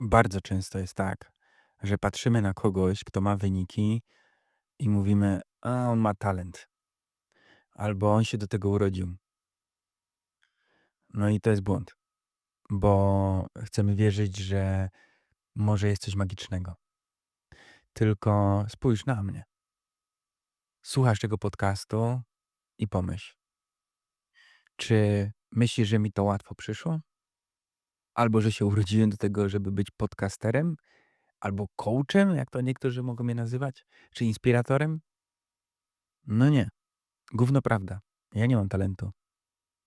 Bardzo często jest tak, że patrzymy na kogoś, kto ma wyniki i mówimy: „A, on ma talent” albo „on się do tego urodził”. No i to jest błąd, bo chcemy wierzyć, że może jest coś magicznego. Tylko spójrz na mnie. Słuchasz tego podcastu i pomyśl. Czy myślisz, że mi to łatwo przyszło? Albo że się urodziłem do tego, żeby być podcasterem? Albo coachem, jak to niektórzy mogą mnie nazywać? Czy inspiratorem? No nie. Gówno prawda. Ja nie mam talentu.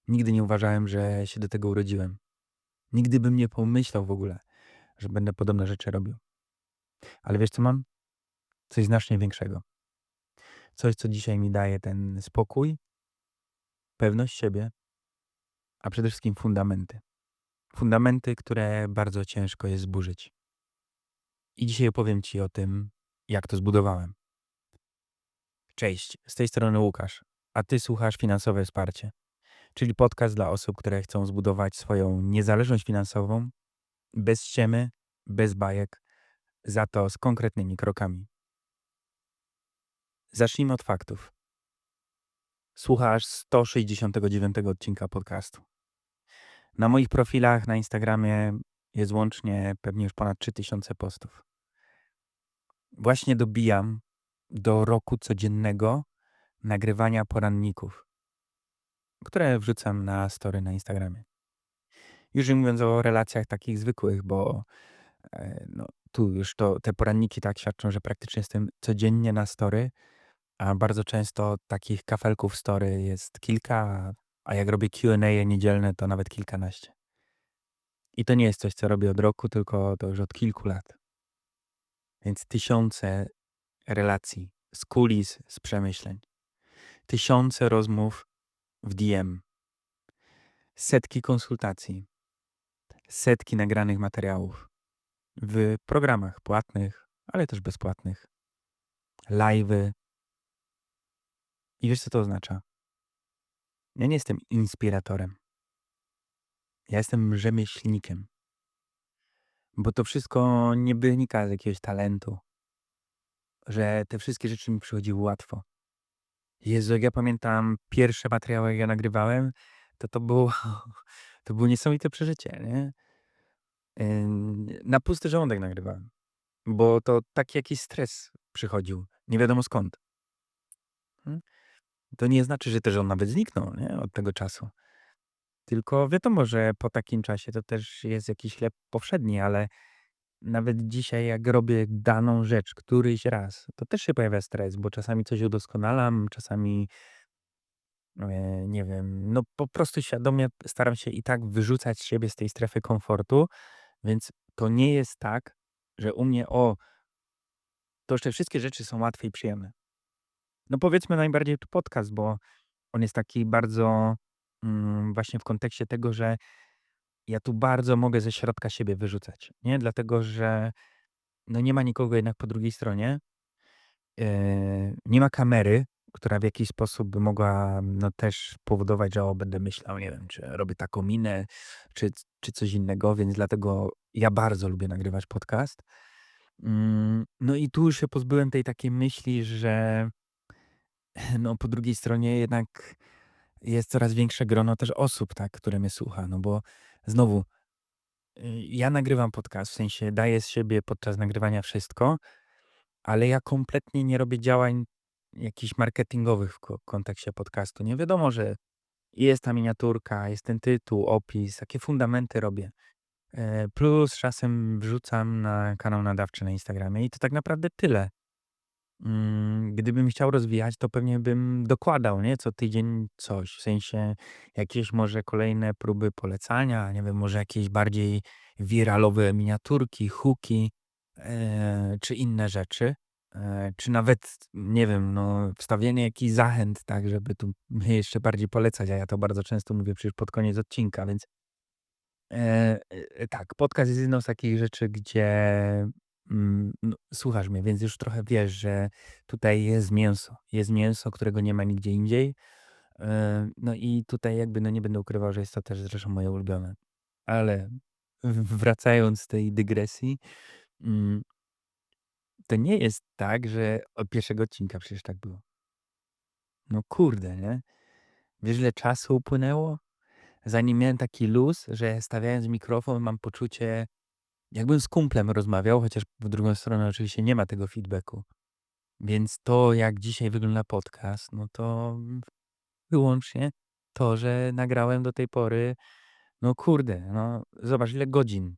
Nigdy nie uważałem, że się do tego urodziłem. Nigdy bym nie pomyślał w ogóle, że będę podobne rzeczy robił. Ale wiesz co mam? Coś znacznie większego. Coś, co dzisiaj mi daje ten spokój, pewność siebie, a przede wszystkim fundamenty. Fundamenty, które bardzo ciężko jest zburzyć. I dzisiaj opowiem Ci o tym, jak to zbudowałem. Cześć, z tej strony Łukasz, a Ty słuchasz Finansowe Wsparcie, czyli podcast dla osób, które chcą zbudować swoją niezależność finansową bez ściemy, bez bajek, za to z konkretnymi krokami. Zacznijmy od faktów. Słuchasz 169 odcinka podcastu. Na moich profilach na Instagramie jest łącznie pewnie już ponad 3000 postów. Właśnie dobijam do roku codziennego nagrywania poranników, które wrzucam na story na Instagramie. Już nie mówiąc o relacjach takich zwykłych, bo e, no, tu już to, te poranniki tak świadczą, że praktycznie jestem codziennie na story, a bardzo często takich kafelków story jest kilka, a jak robię Q&A niedzielne, to nawet kilkanaście. I to nie jest coś, co robię od roku, tylko to już od kilku lat. Więc tysiące relacji, z kulis, z przemyśleń. Tysiące rozmów w DM. Setki konsultacji. Setki nagranych materiałów. W programach płatnych, ale też bezpłatnych. Live'y. I wiesz, co to oznacza? Ja nie jestem inspiratorem. Ja jestem rzemieślnikiem. Bo to wszystko nie wynika z jakiegoś talentu. Że te wszystkie rzeczy mi przychodziły łatwo. Jezu, jak ja pamiętam pierwsze materiały, jak ja nagrywałem, to to było, to było niesamowite przeżycie, nie? Na pusty żołądek nagrywałem, bo to taki jakiś stres przychodził, nie wiadomo skąd. To nie znaczy, że też on nawet zniknął, nie? Od tego czasu. Tylko wiadomo, że po takim czasie to też jest jakiś chleb powszedni, ale nawet dzisiaj, jak robię daną rzecz któryś raz, to też się pojawia stres, bo czasami coś udoskonalam, czasami e, nie wiem, no po prostu świadomie staram się i tak wyrzucać siebie z tej strefy komfortu, więc to nie jest tak, że u mnie, o, to już te wszystkie rzeczy są łatwe i przyjemne. No powiedzmy najbardziej tu podcast, bo on jest taki bardzo mm, właśnie w kontekście tego, że ja tu bardzo mogę ze środka siebie wyrzucać, nie? Dlatego, że no nie ma nikogo jednak po drugiej stronie. Yy, nie ma kamery, która w jakiś sposób by mogła no też powodować, że o, będę myślał, nie wiem, czy robię taką minę, czy, czy coś innego, więc dlatego ja bardzo lubię nagrywać podcast. Mm, No i tu już się pozbyłem tej takiej myśli, że no po drugiej stronie jednak jest coraz większe grono też osób, tak, które mnie słucha, no bo znowu y, ja nagrywam podcast, w sensie daję z siebie podczas nagrywania wszystko, ale ja kompletnie nie robię działań jakichś marketingowych w ko- kontekście podcastu. Nie wiadomo, że jest ta miniaturka, jest ten tytuł, opis, takie fundamenty robię. E, Plus czasem wrzucam na kanał nadawczy na Instagramie i to tak naprawdę tyle. Mm, Gdybym chciał rozwijać, to pewnie bym dokładał, nie? Co tydzień coś. W sensie jakieś może kolejne próby polecania, nie wiem, może jakieś bardziej wiralowe miniaturki, hooki, e, czy inne rzeczy. E, czy nawet, nie wiem, no, wstawienie jakichś zachęt, tak, żeby tu jeszcze bardziej polecać, a ja to bardzo często mówię przecież pod koniec odcinka, więc e, e, tak, podcast jest jedną z takich rzeczy, gdzie mm, no, słuchasz mnie, więc już trochę wiesz, że tutaj jest mięso. Jest mięso, którego nie ma nigdzie indziej. E, No i tutaj jakby no nie będę ukrywał, że jest to też zresztą moje ulubione. Ale wracając z tej dygresji, mm to nie jest tak, że od pierwszego odcinka przecież tak było. No kurde, nie? Wiesz ile czasu upłynęło? Zanim miałem taki luz, że stawiając mikrofon mam poczucie, jakbym z kumplem rozmawiał, chociaż w drugą stronę oczywiście nie ma tego feedbacku. Więc to, jak dzisiaj wygląda podcast, no to wyłącznie to, że nagrałem do tej pory, no kurde, no zobacz ile godzin.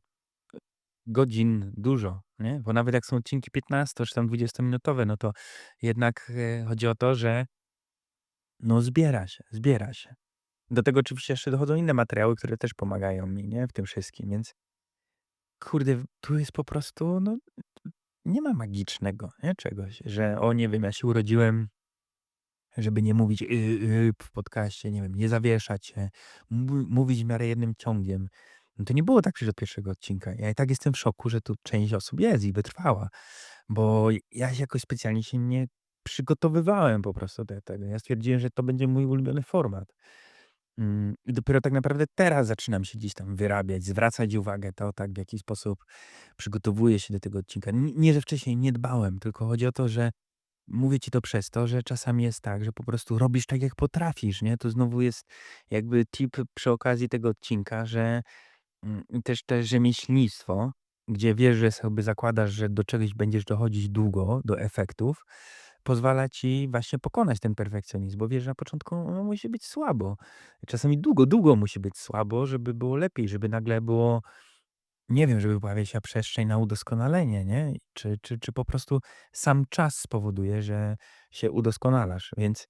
Godzin dużo, nie? Bo nawet jak są odcinki 15 czy tam 20-minutowe, no to jednak, e, chodzi o to, że no zbiera się, zbiera się. Do tego oczywiście jeszcze dochodzą inne materiały, które też pomagają mi, nie? W tym wszystkim, więc kurde, tu jest po prostu, no nie ma magicznego, nie? Czegoś, że o nie wiem, ja się urodziłem, żeby nie mówić y, y, w podcaście, nie wiem, nie zawieszać się, mówić w miarę jednym ciągiem. No to nie było tak przecież od pierwszego odcinka. Ja i tak jestem w szoku, że tu część osób jest i wytrwała, bo ja się jakoś specjalnie się nie przygotowywałem po prostu do tego. Ja stwierdziłem, że to będzie mój ulubiony format. Mm, I dopiero tak naprawdę teraz zaczynam się gdzieś tam wyrabiać, zwracać uwagę to, tak w jaki sposób przygotowuję się do tego odcinka. Nie, że wcześniej nie dbałem, tylko chodzi o to, że mówię ci to przez to, że czasami jest tak, że po prostu robisz tak, jak potrafisz, nie? To znowu jest jakby tip przy okazji tego odcinka, że mm, też te rzemieślnictwo, gdzie wiesz, że sobie zakładasz, że do czegoś będziesz dochodzić długo, do efektów, pozwala ci właśnie pokonać ten perfekcjonizm, bo wiesz, że na początku no, musi być słabo. Czasami długo, długo musi być słabo, żeby było lepiej, żeby nagle było, nie wiem, żeby pojawiła się przestrzeń na udoskonalenie, nie? Czy, czy, czy po prostu sam czas spowoduje, że się udoskonalasz. Więc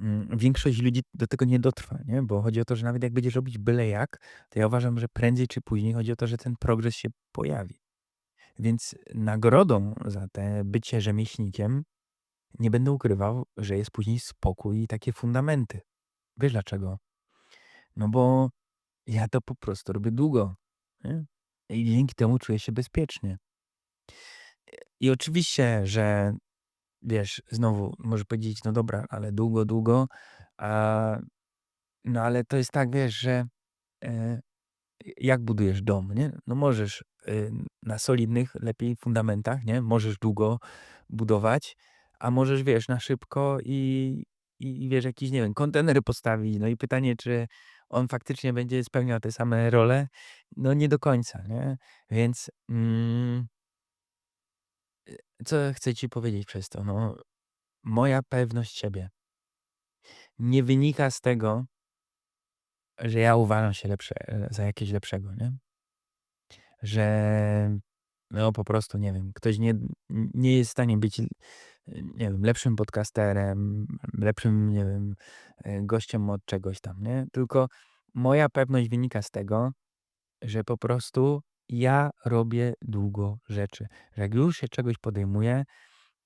mm, większość ludzi do tego nie dotrwa, nie? Bo chodzi o to, że nawet jak będziesz robić byle jak, to ja uważam, że prędzej czy później chodzi o to, że ten progres się pojawi. Więc nagrodą za te bycie rzemieślnikiem nie będę ukrywał, że jest później spokój i takie fundamenty. Wiesz dlaczego? No bo ja to po prostu robię długo, nie? I dzięki temu czuję się bezpiecznie. I oczywiście, że wiesz, znowu możesz powiedzieć, no dobra, ale długo, długo, a, no ale to jest tak, wiesz, że e, jak budujesz dom, nie? No możesz y, na solidnych, lepiej fundamentach, nie? Możesz długo budować, a możesz, wiesz, na szybko i, i, i wiesz, jakiś, nie wiem, kontener postawić. No i pytanie, czy on faktycznie będzie spełniał te same role? No nie do końca, nie? Więc mm, co chcę ci powiedzieć przez to? No, moja pewność siebie nie wynika z tego, że ja uważam się lepsze, za jakiegoś lepszego, nie? Że no po prostu, nie wiem, ktoś nie, nie jest w stanie być, nie wiem, lepszym podcasterem, lepszym, nie wiem, e, gościem od czegoś tam, nie? Tylko moja pewność wynika z tego, że po prostu ja robię długo rzeczy. Że jak już się czegoś podejmuję,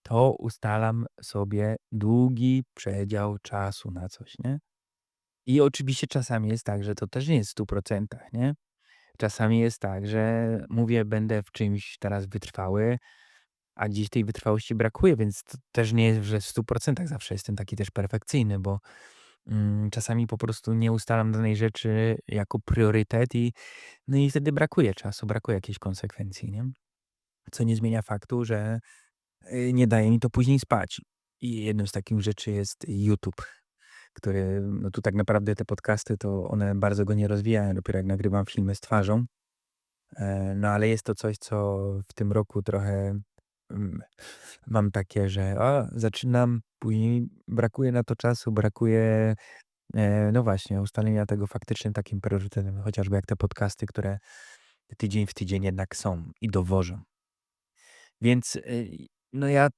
to ustalam sobie długi przedział czasu na coś, nie? I oczywiście czasami jest tak, że to też nie jest w 100%, nie? Czasami jest tak, że mówię, będę w czymś teraz wytrwały, a gdzieś tej wytrwałości brakuje, więc to też nie jest, że w 100% zawsze jestem taki też perfekcyjny, bo mm, czasami po prostu nie ustalam danej rzeczy jako priorytet i no i wtedy brakuje czasu, brakuje jakiejś konsekwencji, nie? Co nie zmienia faktu, że y, nie daje mi to później spać. I jedną z takich rzeczy jest YouTube, który, no tu tak naprawdę te podcasty, to one bardzo go nie rozwijają, dopiero jak nagrywam filmy z twarzą. E, No ale jest to coś, co w tym roku trochę mm, mam takie, że a, zaczynam, później brakuje na to czasu, brakuje, e, no właśnie, ustalenia tego faktycznie takim priorytetem, chociażby jak te podcasty, które tydzień w tydzień jednak są i dowożą. Więc y, no ja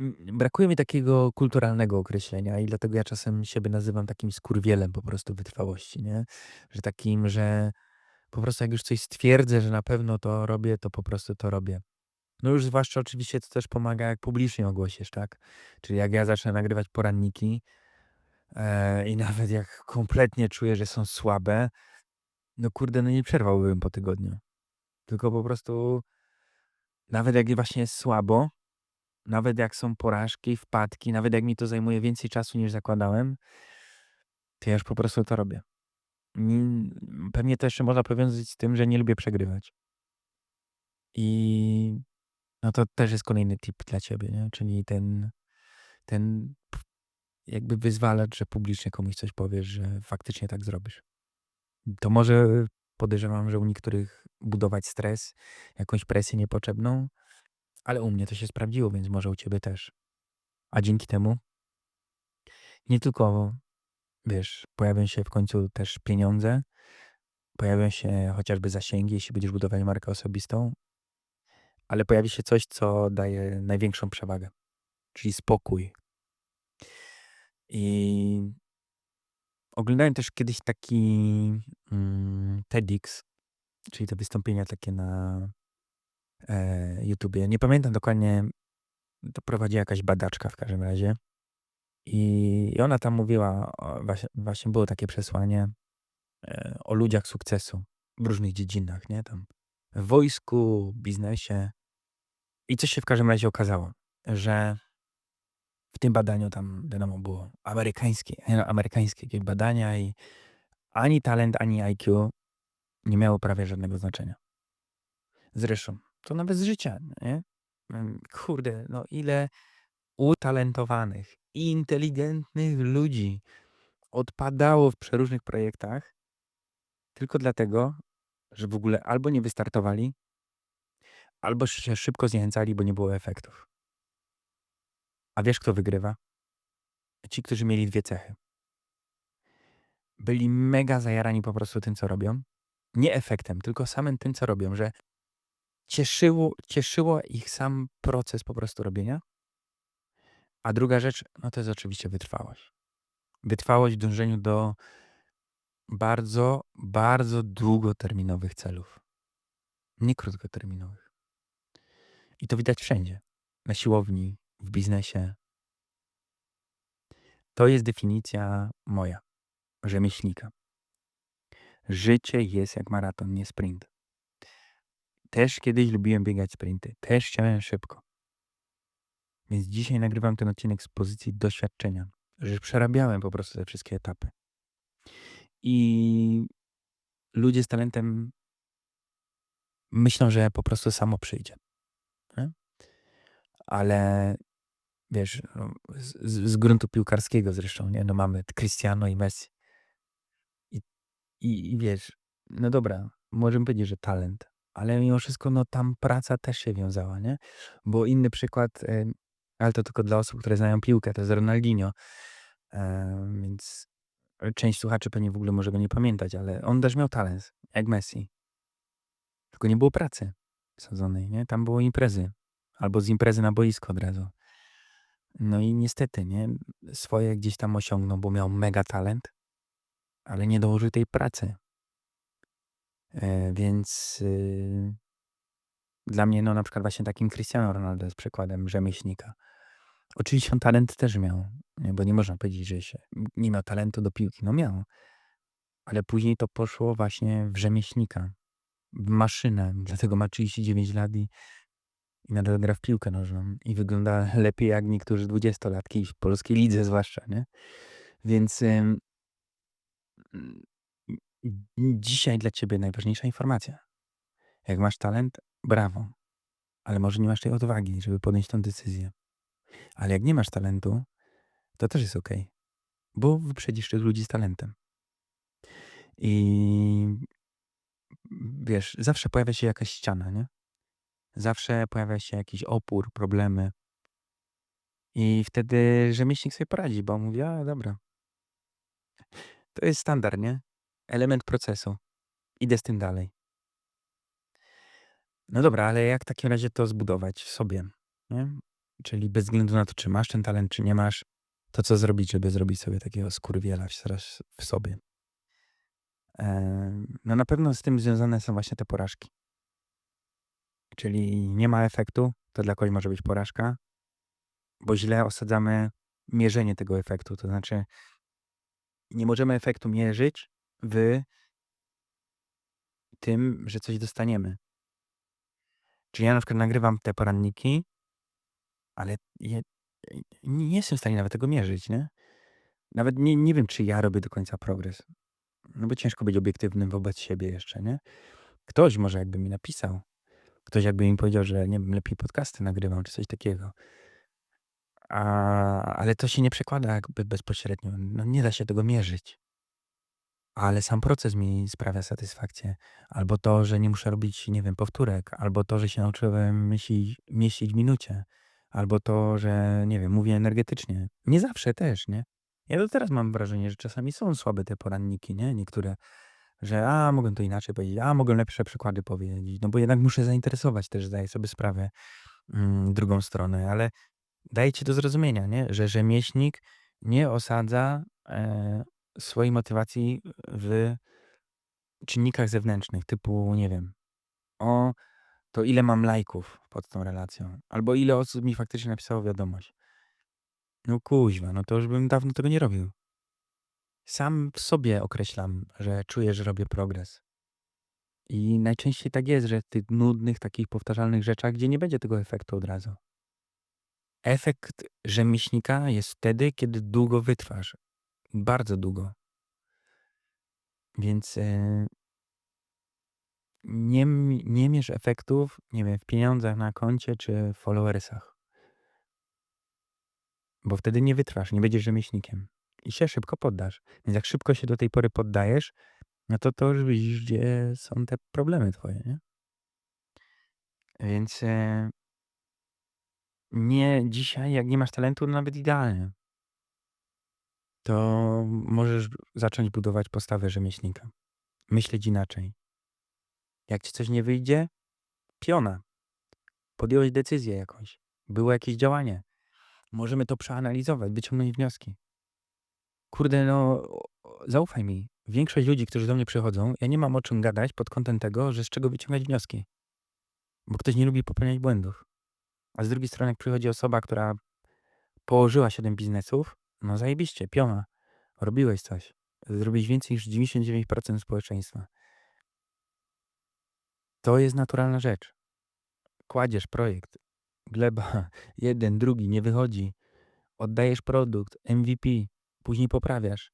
mm, brakuje mi takiego kulturalnego określenia i dlatego ja czasem siebie nazywam takim skurwielem po prostu wytrwałości, nie? Że takim, że po prostu jak już coś stwierdzę, że na pewno to robię, to po prostu to robię. No już zwłaszcza oczywiście to też pomaga, jak publicznie ogłosisz, tak? Czyli jak ja zacznę nagrywać poranniki e, i nawet jak kompletnie czuję, że są słabe, no kurde, no nie przerwałbym po tygodniu. Tylko po prostu nawet jak właśnie jest słabo, nawet jak są porażki, wpadki, nawet jak mi to zajmuje więcej czasu niż zakładałem, to ja już po prostu to robię. Pewnie to jeszcze można powiązać z tym, że nie lubię przegrywać. I no to też jest kolejny tip dla ciebie, nie? Czyli ten ten jakby wyzwalacz, że publicznie komuś coś powiesz, że faktycznie tak zrobisz. To może podejrzewam, że u niektórych budować stres, jakąś presję niepotrzebną, ale u mnie to się sprawdziło, więc może u ciebie też. A dzięki temu nie tylko, wiesz, pojawią się w końcu też pieniądze, pojawią się chociażby zasięgi, jeśli będziesz budować markę osobistą, ale pojawi się coś, co daje największą przewagę, czyli spokój. I oglądałem też kiedyś taki mm, TEDx, czyli te wystąpienia takie na e, YouTubie. Nie pamiętam dokładnie, to prowadziła jakaś badaczka w każdym razie. I, i ona tam mówiła, o, właśnie, właśnie było takie przesłanie e, o ludziach sukcesu w różnych dziedzinach, nie? Tam w wojsku, biznesie. I coś się w każdym razie okazało, że w tym badaniu tam, wiadomo, było amerykańskie, e, amerykańskie jakieś badania i ani talent, ani IQ nie miało prawie żadnego znaczenia. Zresztą, to nawet z życia, nie? Mm, Kurde, no ile utalentowanych, inteligentnych ludzi odpadało w przeróżnych projektach tylko dlatego, że w ogóle albo nie wystartowali, albo się szybko zniechęcali, bo nie było efektów. A wiesz, kto wygrywa? Ci, którzy mieli dwie cechy. Byli mega zajarani po prostu tym, co robią. Nie efektem, tylko samym tym, co robią, że cieszyło, cieszyło ich sam proces po prostu robienia. A druga rzecz, no to jest oczywiście wytrwałość. Wytrwałość w dążeniu do bardzo, bardzo długoterminowych celów. Nie krótkoterminowych. I to widać wszędzie. Na siłowni, w biznesie. To jest definicja moja, rzemieślnika. Życie jest jak maraton, nie sprint. Też kiedyś lubiłem biegać sprinty. Też chciałem szybko. Więc dzisiaj nagrywam ten odcinek z pozycji doświadczenia, że przerabiałem po prostu te wszystkie etapy. I ludzie z talentem myślą, że po prostu samo przyjdzie. Ale wiesz, no, z, z, z gruntu piłkarskiego zresztą, nie? No mamy Cristiano i Messi. I, i, I wiesz, no dobra, możemy powiedzieć, że talent, ale mimo wszystko, no tam praca też się wiązała, nie? Bo inny przykład, e, ale to tylko dla osób, które znają piłkę, to jest Ronaldinho. E, więc część słuchaczy pewnie w ogóle może go nie pamiętać, ale on też miał talent, jak Messi. Tylko nie było pracy sadzonej, nie? Tam było imprezy. Albo z imprezy na boisko od razu. No i niestety, nie? Swoje gdzieś tam osiągnął, bo miał mega talent, ale nie dołożył tej pracy. E, więc y, dla mnie, no na przykład właśnie takim Cristiano Ronaldo jest przykładem rzemieślnika. Oczywiście on talent też miał, nie? bo nie można powiedzieć, że się nie miał talentu do piłki. No miał, ale później to poszło właśnie w rzemieślnika, w maszynę. Dlatego ma 39 lat i, i nadal gra w piłkę nożną i wygląda lepiej jak niektórzy dwudziestolatki w polskiej lidze zwłaszcza, nie? Więc ym, dzisiaj dla ciebie najważniejsza informacja. Jak masz talent, brawo, ale może nie masz tej odwagi, żeby podjąć tę decyzję. Ale jak nie masz talentu, to też jest ok, bo wyprzedzisz tych ludzi z talentem. I wiesz, zawsze pojawia się jakaś ściana, nie? Zawsze pojawia się jakiś opór, problemy. I wtedy rzemieślnik sobie poradzi, bo mówi, a dobra. To jest standard, nie? Element procesu. Idę z tym dalej. No dobra, ale jak w takim razie to zbudować w sobie? Nie? Czyli bez względu na to, czy masz ten talent, czy nie masz, to co zrobić, żeby zrobić sobie takiego skurwiela w, w sobie? No na pewno z tym związane są właśnie te porażki. Czyli nie ma efektu, to dla kogoś może być porażka, bo źle osadzamy mierzenie tego efektu. To znaczy, nie możemy efektu mierzyć w tym, że coś dostaniemy. Czyli ja na przykład nagrywam te poranniki, ale je, nie jestem w stanie nawet tego mierzyć, nie? Nawet nie, nie wiem, czy ja robię do końca progres. No bo ciężko być obiektywnym wobec siebie jeszcze, nie? Ktoś może jakby mi napisał, ktoś jakby mi powiedział, że nie wiem, lepiej podcasty nagrywam czy coś takiego. A, ale to się nie przekłada jakby bezpośrednio. No nie da się tego mierzyć. Ale sam proces mi sprawia satysfakcję. Albo to, że nie muszę robić, nie wiem, powtórek, albo to, że się nauczyłem myśli, mieścić w minucie, albo to, że, nie wiem, mówię energetycznie. Nie zawsze też, nie? Ja do teraz mam wrażenie, że czasami są słabe te poranniki, nie? Niektóre, że a, mogę to inaczej powiedzieć, a, mogę lepsze przykłady powiedzieć, no bo jednak muszę zainteresować też, zdaję sobie sprawę, mm, drugą stronę, ale daje ci do zrozumienia, nie? Że rzemieślnik nie osadza e, swojej motywacji w czynnikach zewnętrznych, typu, nie wiem, o, to ile mam lajków pod tą relacją, albo ile osób mi faktycznie napisało wiadomość. No kuźwa, no to już bym dawno tego nie robił. Sam w sobie określam, że czuję, że robię progres. I najczęściej tak jest, że w tych nudnych, takich powtarzalnych rzeczach, gdzie nie będzie tego efektu od razu. Efekt rzemieślnika jest wtedy, kiedy długo wytrwasz. Bardzo długo. Więc e, nie, nie mierz efektów, nie wiem, w pieniądzach na koncie czy w followersach. Bo wtedy nie wytrwasz, nie będziesz rzemieślnikiem. I się szybko poddasz. Więc jak szybko się do tej pory poddajesz, no to to już widzisz, gdzie są te problemy twoje, nie? Więc e, nie dzisiaj, jak nie masz talentu, no nawet idealnie. To możesz zacząć budować postawę rzemieślnika. Myśleć inaczej. Jak ci coś nie wyjdzie, piona. Podjąłeś decyzję jakąś. Było jakieś działanie. Możemy to przeanalizować, wyciągnąć wnioski. Kurde, no zaufaj mi. Większość ludzi, którzy do mnie przychodzą, ja nie mam o czym gadać pod kątem tego, że z czego wyciągać wnioski. Bo ktoś nie lubi popełniać błędów. A z drugiej strony, jak przychodzi osoba, która położyła 7 biznesów, no zajebiście, piona. Robiłeś coś. Zrobiłeś więcej niż 99% społeczeństwa. To jest naturalna rzecz. Kładziesz projekt, gleba, jeden, drugi, nie wychodzi. Oddajesz produkt, MVP, później poprawiasz.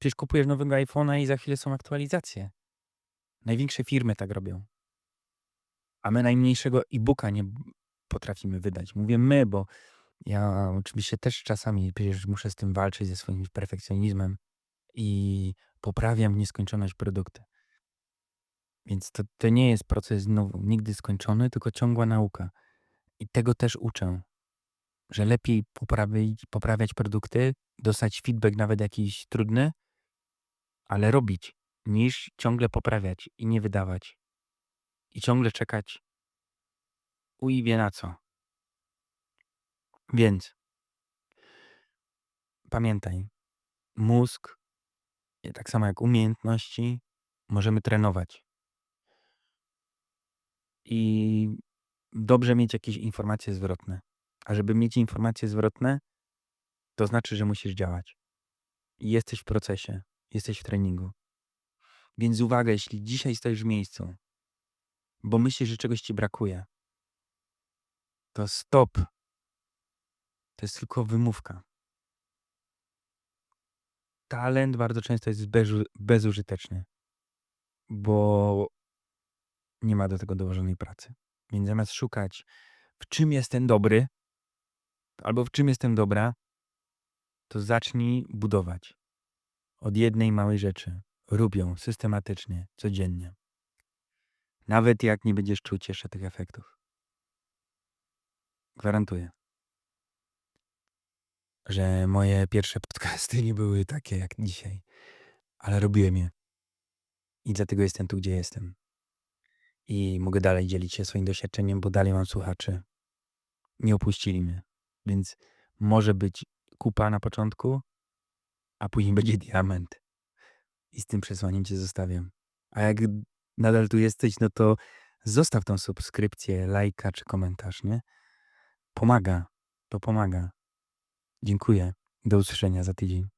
Przecież kupujesz nowego iPhone'a i za chwilę są aktualizacje. Największe firmy tak robią. A my najmniejszego e-booka nie potrafimy wydać. Mówię my, bo ja oczywiście też czasami przecież muszę z tym walczyć ze swoim perfekcjonizmem i poprawiam w nieskończoność produkty. Więc to, to nie jest proces znowu nigdy skończony, tylko ciągła nauka. I tego też uczę, że lepiej poprawić, poprawiać produkty, dostać feedback nawet jakiś trudny, ale robić, niż ciągle poprawiać i nie wydawać. I ciągle czekać uj wie na co. Więc pamiętaj, mózg, tak samo jak umiejętności, możemy trenować. I dobrze mieć jakieś informacje zwrotne. A żeby mieć informacje zwrotne, to znaczy, że musisz działać. I jesteś w procesie, jesteś w treningu. Więc uwaga, jeśli dzisiaj stoisz w miejscu, bo myślisz, że czegoś ci brakuje, to stop. To jest tylko wymówka. Talent bardzo często jest bezu- bezużyteczny, bo nie ma do tego dołożonej pracy. Więc zamiast szukać, w czym jestem dobry, albo w czym jestem dobra, to zacznij budować. Od jednej małej rzeczy. Rób ją systematycznie, codziennie. Nawet jak nie będziesz czuć jeszcze tych efektów. Gwarantuję, że moje pierwsze podcasty nie były takie jak dzisiaj, ale robiłem je. I dlatego jestem tu, gdzie jestem. I mogę dalej dzielić się swoim doświadczeniem, bo dalej mam słuchaczy. Nie opuścili mnie. Więc może być kupa na początku, a później będzie diament. I z tym przesłaniem cię zostawiam. A jak nadal tu jesteś, no to zostaw tą subskrypcję, lajka czy komentarz, nie? Pomaga. To pomaga. Dziękuję. Do usłyszenia za tydzień.